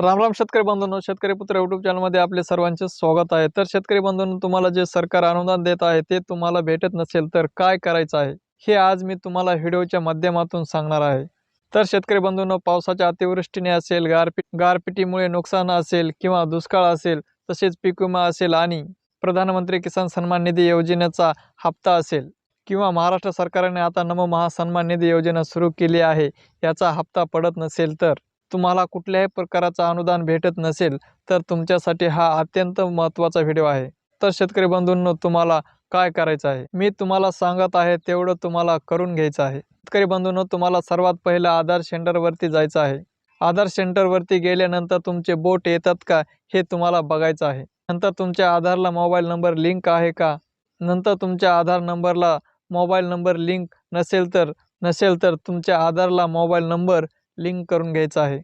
राम राम शेतकरी बंधूंनो शेतकरी पुत्र यूट्यूब चॅनलमध्ये आपले सर्वांचे स्वागत आहे. तर शेतकरी बंधूंनो तुम्हाला जे सरकार अनुदान देत आहे ते तुम्हाला भेटत नसेल तर काय करायचं आहे? हे आज मी तुम्हाला व्हिडिओच्या माध्यमातून सांगणार आहे. तर शेतकरी बंधूंनो पावसाच्या अतिवृष्टीने असेल गारपी गारपिटीमुळे नुकसान असेल किंवा दुष्काळ असेल तसेच पीक विमा असेल आणि प्रधानमंत्री किसान सन्मान निधी योजनेचा हप्ता असेल किंवा महाराष्ट्र सरकारने आता नमो महासन्मान निधी योजना सुरू केली आहे याचा हप्ता पडत नसेल तर. तुम्हाला कुठल्याही प्रकाराचं अनुदान भेटत नसेल तर तुमच्यासाठी हा अत्यंत महत्त्वाचा व्हिडिओ आहे. तर शेतकरी बंधूंनो तुम्हाला काय करायचं आहे? मी तुम्हाला सांगत आहे तेवढं तुम्हाला करून घ्यायचं आहे. शेतकरी बंधूंनो तुम्हाला सर्वात पहिलं आधार सेंटरवरती जायचं आहे. आधार सेंटरवरती गेल्यानंतर तुमचे बोट येतात का हे तुम्हाला बघायचं आहे. नंतर तुमच्या आधारला मोबाईल नंबर लिंक आहे का? नंतर तुमच्या आधार नंबरला मोबाईल नंबर लिंक नसेल तर नसेल तर तुमच्या आधारला मोबाईल नंबर लिंक करून घ्यायचा आहे.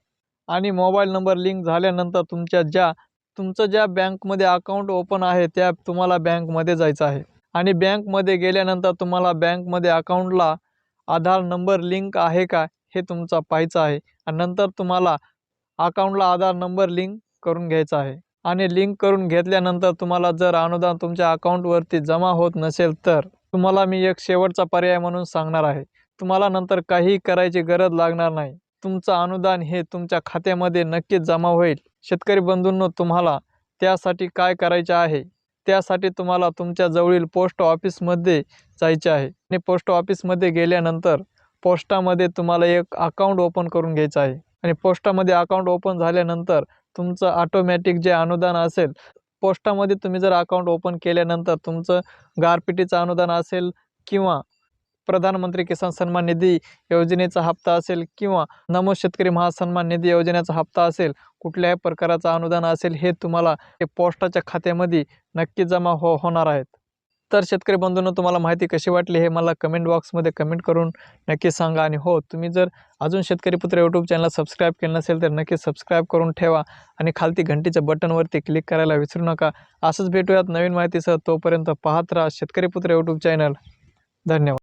आणि मोबाईल नंबर लिंक झाल्यानंतर तुमच्या ज्या तुमचं ज्या बँकमध्ये अकाउंट ओपन आहे त्या तुम्हाला बँकमध्ये जायचं आहे. आणि बँकमध्ये गेल्यानंतर तुम्हाला बँकमध्ये अकाउंटला आधार नंबर लिंक आहे का हे तुमचा पाहायचं आहे. आणि नंतर तुम्हाला अकाउंटला आधार नंबर लिंक करून घ्यायचा आहे. आणि लिंक करून घेतल्यानंतर तुम्हाला जर अनुदान तुमच्या अकाउंटवरती जमा होत नसेल तर तुम्हाला मी एक शेवटचा पर्याय म्हणून सांगणार आहे. तुम्हाला नंतर काही करायची गरज लागणार नाही. तुमचं अनुदान हे तुमच्या खात्यामध्ये नक्कीच जमा होईल. शेतकरी बंधूंनो तुम्हाला त्यासाठी काय करायचे आहे? त्यासाठी तुम्हाला तुमच्या जवळील पोस्ट ऑफिसमध्ये जायचे आहे. आणि पोस्ट ऑफिसमध्ये गेल्यानंतर पोस्टामध्ये तुम्हाला एक अकाउंट ओपन करून घ्यायचं आहे. आणि पोस्टामध्ये अकाउंट ओपन झाल्यानंतर तुमचं ऑटोमॅटिक जे अनुदान असेल पोस्टामध्ये तुम्ही जर अकाउंट ओपन केल्यानंतर तुमचं गारपिटीचं अनुदान असेल किंवा प्रधानमंत्री किसान सन्मान निधी योजनेचा हप्ता असेल किंवा नमो शेतकरी महासन्मान निधी योजनेचा हप्ता असेल कुठल्याही प्रकाराचा अनुदान असेल हे तुम्हाला ते पोस्टाच्या खात्यामध्ये नक्की जमा हो होणार आहेत. तर शेतकरी बंधूंनो तुम्हाला माहिती कशी वाटली हे मला कमेंट बॉक्समध्ये कमेंट करून नक्की सांगा. आणि हो तुम्ही जर अजून शेतकरी पुत्र यूट्यूब चॅनल सबस्क्राईब केलं नसेल तर नक्की सबस्क्राईब करून ठेवा आणि खालती घंटीच्या बटनवरती क्लिक करायला विसरू नका. असंच भेटूयात नवीन माहितीसह तोपर्यंत पाहत राहा शेतकरी पुत्र यूट्यूब चॅनल धन्यवाद.